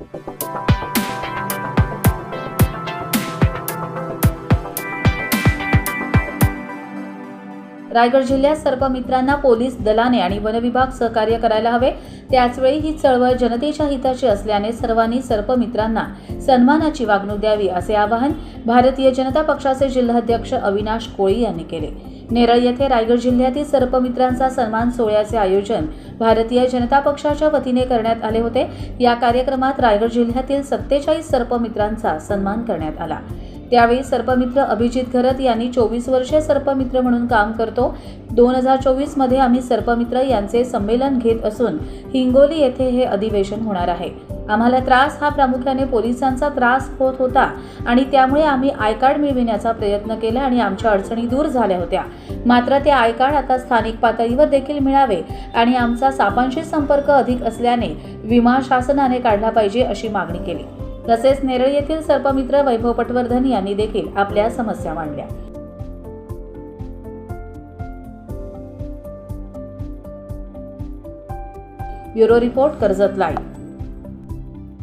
रायगड जिल्ह्यात सर्पमित्रांना पोलीस दलाने आणि वनविभाग सहकार्य करायला हवे. त्याचवेळी ही चळवळ जनतेच्या हिताची असल्याने सर्वांनी सर्प मित्रांना सन्मानाची वागणूक द्यावी असे आवाहन भारतीय जनता पक्षाचे जिल्हाध्यक्ष अविनाश कोळी यांनी केले. नेरळ येथे रायगड जिल्ह्यातील सर्पमित्रांचा सन्मान सोहळ्याचे आयोजन भारतीय जनता पक्षाच्या वतीने करण्यात आले होते. या कार्यक्रमात रायगड जिल्ह्यातील सत्तेचाळीस सर्पमित्रांचा सन्मान करण्यात आला. त्यावेळी सर्पमित्र अभिजित घरत यांनी चोवीस वर्षे सर्पमित्र म्हणून काम करतो. दोन हजार चोवीसमध्ये आम्ही सर्पमित्र यांचे संमेलन घेत असून हिंगोली येथे हे अधिवेशन होणार आहे. आम्हाला त्रास हा प्रामुख्याने पोलिसांचा त्रास होत होता आणि त्यामुळे आम्ही आय कार्ड मिळविण्याचा प्रयत्न केला आणि आमच्या अडचणी दूर झाल्या होत्या. मात्र ते आय कार्ड आता स्थानिक पातळीवर देखील मिळावे आणि आमचा सापांशी संपर्क अधिक असल्याने विमा शासनाने काढला पाहिजे अशी मागणी केली. तसेच नेरळ येथील सर्पमित्र वैभव पटवर्धन यांनी देखील आपल्या समस्या मांडल्या. Bureau report Karjat live.